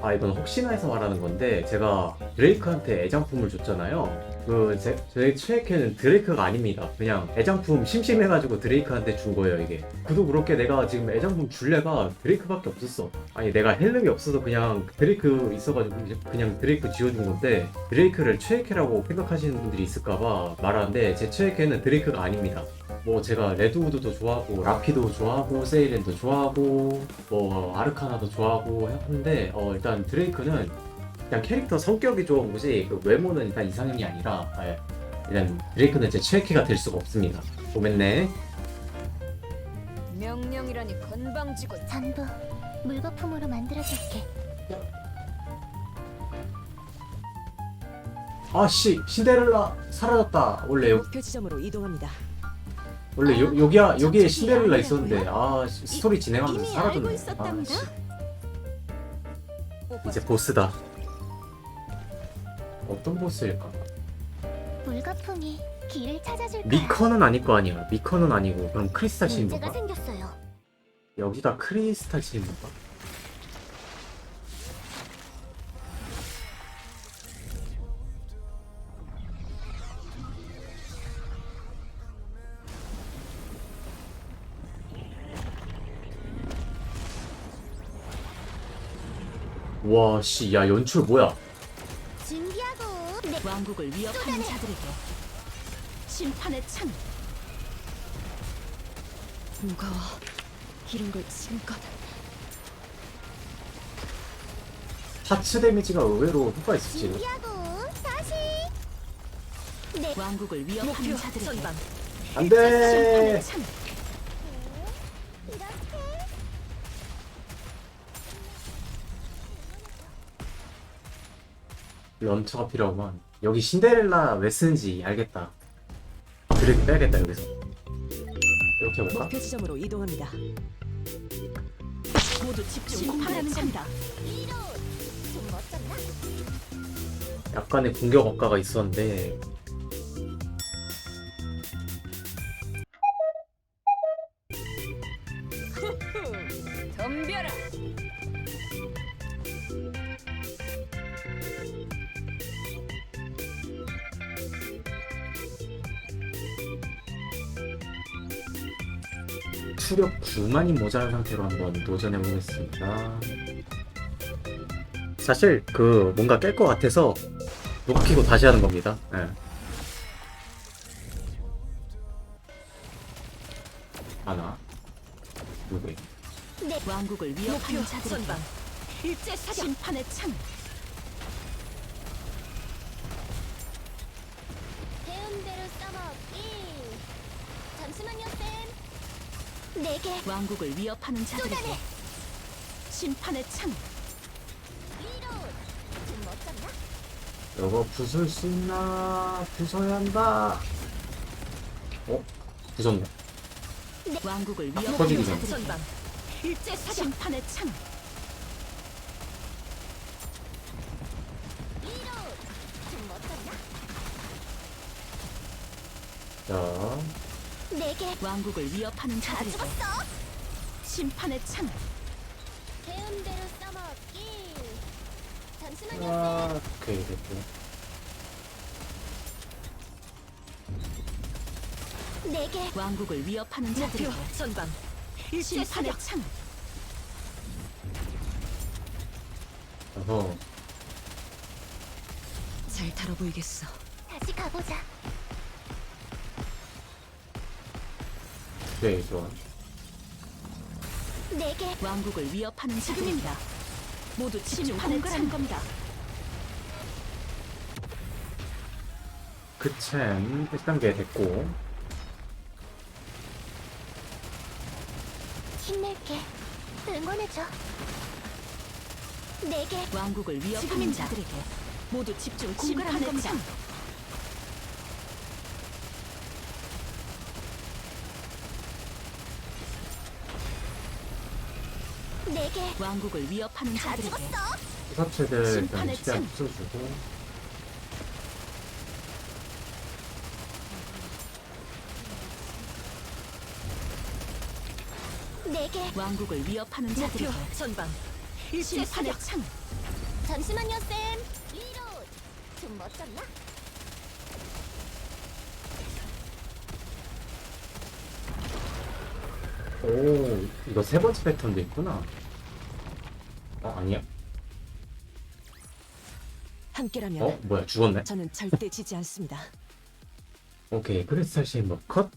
아 이건 혹시나 해서 말하는 건데 제가 드레이크한테 애장품을 줬잖아요. 그 제 제 최애캐는 드레이크가 아닙니다. 그냥 애장품 심심해가지고 드레이크한테 준 거예요 이게. 그도 그렇게 내가 지금 애장품 줄래가 드레이크밖에 없었어. 아니 내가 헬름이 없어서 그냥 드레이크 있어가지고 그냥 드레이크 지어준 건데 드레이크를 최애캐라고 생각하시는 분들이 있을까봐 말하는데 제 최애캐는 드레이크가 아닙니다. 뭐 제가 레드우드도 좋아하고 라피도 좋아하고 세이렌도 좋아하고 뭐 아르카나도 좋아하고 하는데 어 일단 드레이크는 그냥 캐릭터 성격이 좋은 거지 그 외모는 일단 이상형이 아니라 예. 일단 드레이크는 제 최애캐가 될 수가 없습니다 고맙네 명령이라니 건방지고 전부 물거품으로 만들어줄게. 아씨 신데렐라 사라졌다 원래 여, 목표 지점으로 이동합니다. 원래 요, 여기야 여기에 신데렐라 있었는데 아 씨, 스토리 진행하면서 사라졌네. 아, 씨. 이제 보스다 어떤 보스일까 물거품이 길을 찾아줄 거야. 미커는 아닐 거 아니야 미커는 아니고 그럼 크리스탈 문제가 생겼어요. 여기다 크리스탈 건가 와, 씨, 야, 연출 뭐야? 네. 왕국을 위협하는 자들에게 심판의 창. 무거워. 이런 걸 지금껏 타츠 데미지가 의외로 효과. 준비하고 다시. 네. 왕국을 위협하는 자들에게 선방 안 돼! 심판의 창. 이렇게. 런처가 필요하구만. 여기 신데렐라 왜 쓰는지 알겠다. 드래그 빼야겠다, 여기서. 이렇게 해볼까? 목표 지점으로 이동합니다. 모두 집중. 좀 멋졌나? 약간의 공격 억가가 있었는데, 덤벼라 추력 9만이 모자란 상태로 한번 도전해 보겠습니다. 사실, 그, 뭔가 깰 것 같아서, 녹히고 다시 하는 겁니다. 예. 하나, 누구 네. 왕국을 위협하는 사격 심판의 창. 쌤. 네개 왕국을 위협하는 자들에게 쏟아내. 심판의 창. 위로. 좀 멋졌나? 이거 부술 수 있나? 부숴야 한다. 어? 부쉈네. 왕국을 터지기 위협하는 전에. 자들에게 일제 사격 심판의 창. 위로. 좀 멋졌나? 자, 네개 왕국을 위협하는 다 자들에게 죽었어. 심판의 창. 배운 대로 써먹기. 잠시만요, 아, 오케이, 됐고. 쌤. 네개 왕국을 위협하는 자들에게 선방 일제 심판의 창. 어허. 잘 다뤄 보이겠어. 다시 가보자. 오케이, 좋아. 네개 왕국을 위협하는 자들입니다. 모두 집중 공갈하는 겁니다. 그챔 1단계 됐고. 힘낼게. 응원해줘. 네개 왕국을 위협하는 지금입니다. 자들에게 모두 집중 공갈하는 겁니다. 겁니다. 네개 왕국을 위협하는 다 자들에게 죽었어. 수사체들 일단 심판의 창. 부숴주고. 네개 왕국을 위협하는 목표 자들에게 선방 일제 심판의 사격. 창. 잠시만요, 쌤. 리로. 좀 멋졌나? 오 이거 세 번째 패턴도 있구나 어 아니야? 함께라면 어? 뭐야 죽었네? 저는 절대 지지 않습니다. 오케이 크리스탈 쉐이머 컷